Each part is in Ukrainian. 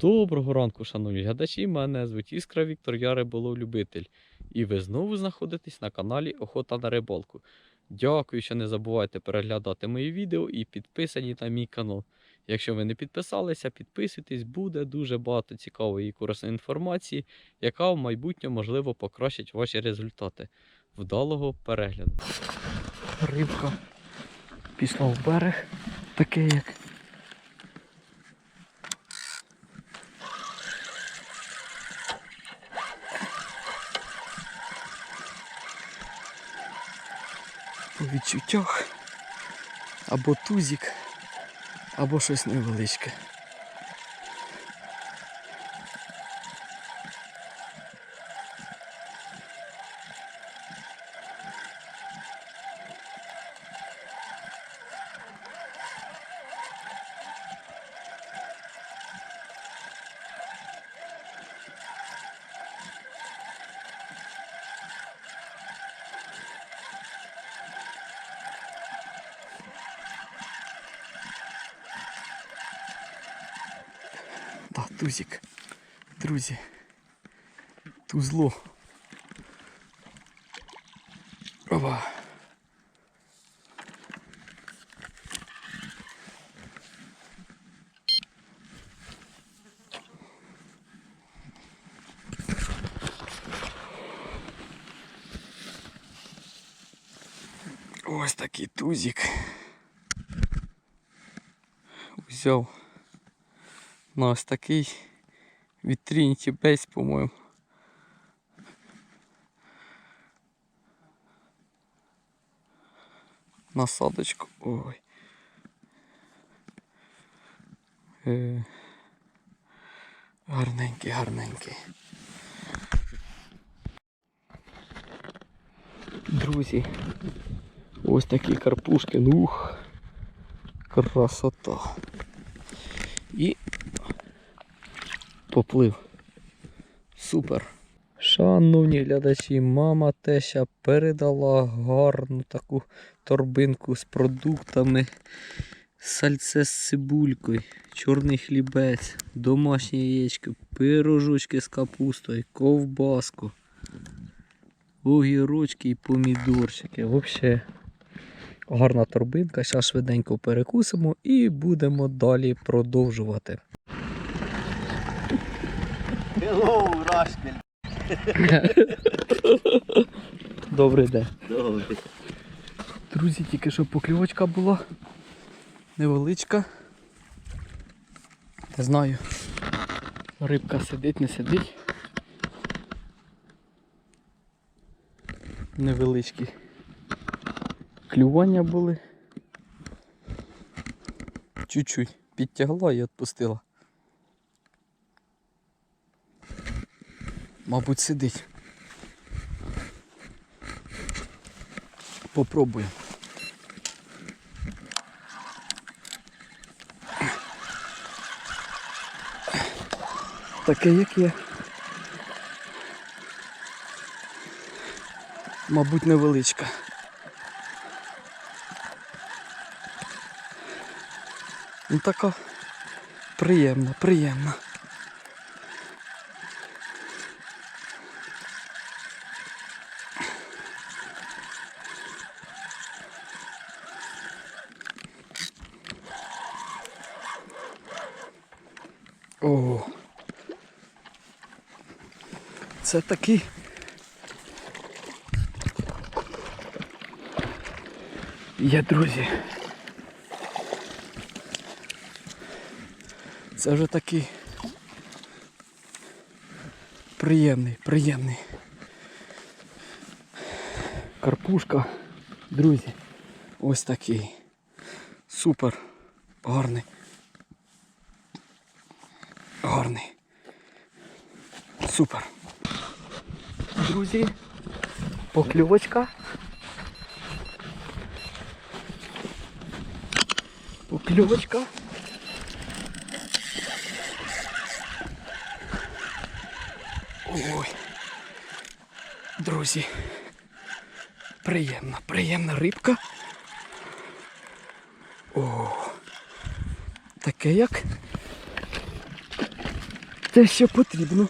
Доброго ранку, шановні глядачі. Мене звуть Іскра Віктор, я риболов-любитель. І ви знову знаходитесь на каналі Охота на рибалку. Дякую, що не забувайте переглядати мої відео і підписані на мій канал. Якщо ви не підписалися, підписуйтесь, буде дуже багато цікавої і корисної інформації, яка в майбутньому можливо покращить ваші результати. Вдалого перегляду. Рибка пішла в берег, таке як відчуттях або тузик, або щось невеличке. Тузик. Друзі. Тузло. Опа. Ось такий тузик. Взяв на ось такий від Trinity Base, по-моєму. Насадочку. Ой. Е, гарненький, гарненький. Друзі, ось такі карпушки. Ну, ух, красота. І поплив. Супер. Шановні глядачі, мама теща передала гарну таку торбинку з продуктами. Сальце з цибулькою, чорний хлібець, домашнє яєчко, пирожочки з капустою, ковбаску, огірочки і помідорчики. Взагалі гарна торбинка. Зараз швиденько перекусимо і будемо далі продовжувати. Hello, Рашкель. Добрий день. Добре. Друзі, тільки що покльовочка була невеличка. Не знаю. Рибка сидить, не сидить. Невеличкі клювання були. Чуть-чуть підтягла і відпустила. Мабуть, сидить. Попробуємо. Таке як є. Мабуть, невеличка. Ну така приємна, приємна. О. Це такий. Є, друзі. Це вже такий приємний, приємний. Карпушка, друзі. Ось такий. Супер гарний. Гарний. Супер. Друзі, покльовочка. Покльовочка. Ой. Друзі. Приємна, приємна рибка. О. Таке як те, що потрібно.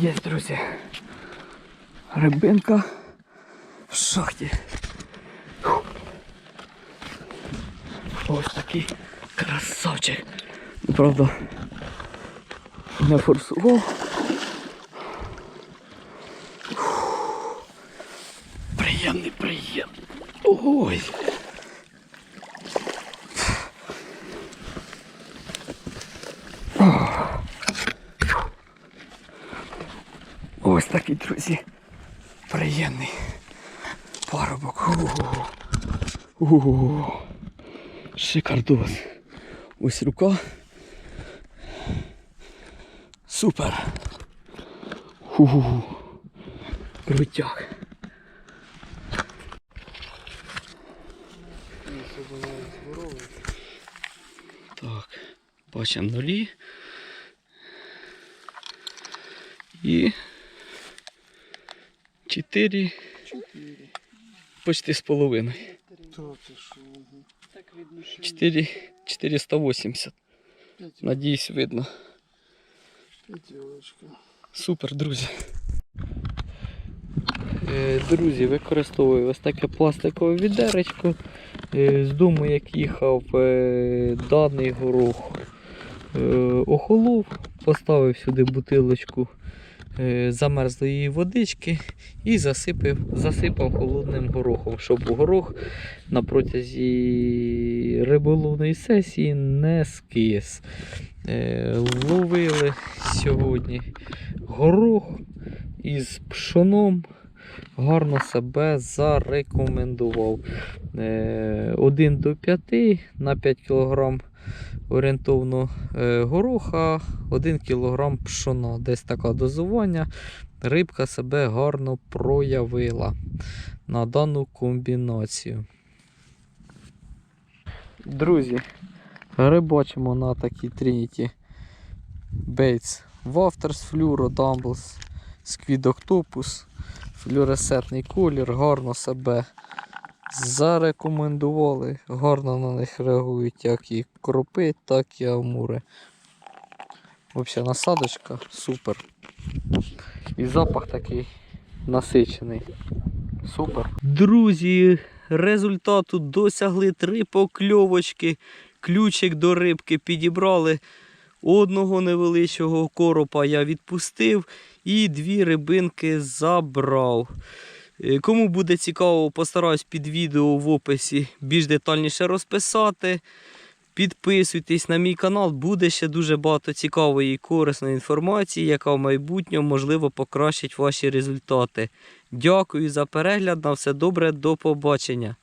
Є, друзі. Рибинка в шахті. Ось такий красавчик. Ну, правда, не форсував. Приємний, приємний. Ой! Такий, друзі. Приємний парубок. У. У. Шикардос. Ось рука. Супер. Ху. Крутяк. Так, бачимо нулі. І 4 почти з половиною. То ти що? 4 480. Надіюсь, видно. Супер, друзі. Е, Друзі, використовую ось таке пластикове відеречко. Е, З дому, як їхав е, даний горох охолов, поставив сюди бутилочку замерзлої водички і засипав, засипав холодним горохом, щоб горох на протязі риболовної сесії не скис. Е, Ловили сьогодні горох із пшоном. Гарно себе зарекомендував. Е, 1 до 5 на 5 кг орієнтовно е, гороха, 1 кг пшона. Десь таке дозування. Рибка себе гарно проявила на дану комбінацію. Друзі, рибачимо на такій Trinity Baits Wafters Fluoro Dumbles Squid Octopus флюоресцентний колір, гарно себе зарекомендували, гарно на них реагують як і кропи, так і амури. Взагалі насадочка супер. І запах такий насичений. Супер. Друзі, результату досягли три покльовочки. Ключик до рибки підібрали. Одного невеличкого коропа я відпустив і дві рибинки забрав. Е, Кому буде цікаво, постараюсь під відео в описі більш детальніше розписати. Підписуйтесь на мій канал, буде ще дуже багато цікавої і корисної інформації, яка в майбутньому можливо покращить ваші результати. Дякую за перегляд. На все добре, до побачення.